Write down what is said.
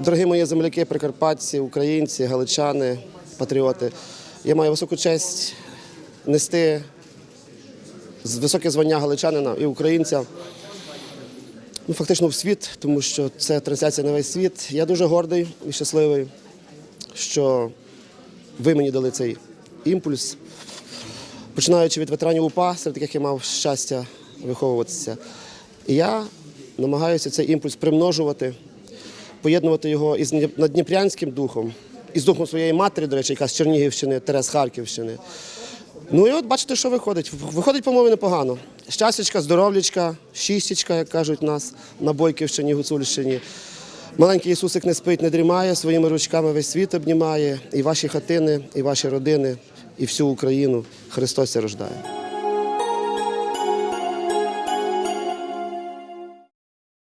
Дорогі мої земляки, прикарпатці, українці, галичани, патріоти, я маю високу честь нести високе звання галичанина і українця. Ну, фактично в світ, тому що це трансляція на весь світ. Я дуже гордий і щасливий, що ви мені дали цей імпульс. Починаючи від ветеранів УПА, серед яких я мав щастя виховуватися. Я намагаюся цей імпульс примножувати, поєднувати його із дні- наддніпрянським духом, із духом своєї матері, до речі, яка з Чернігівщини, Терес Харківщини. Ну і от бачите, що виходить. Виходить, по-моєму, непогано. Щастячка, здоровлячка, шістечка, як кажуть нас на Бойківщині, Гуцульщині. Маленький Ісусик не спить, не дрімає, своїми ручками весь світ обнімає. І ваші хатини, і ваші родини, і всю Україну Христос рождає.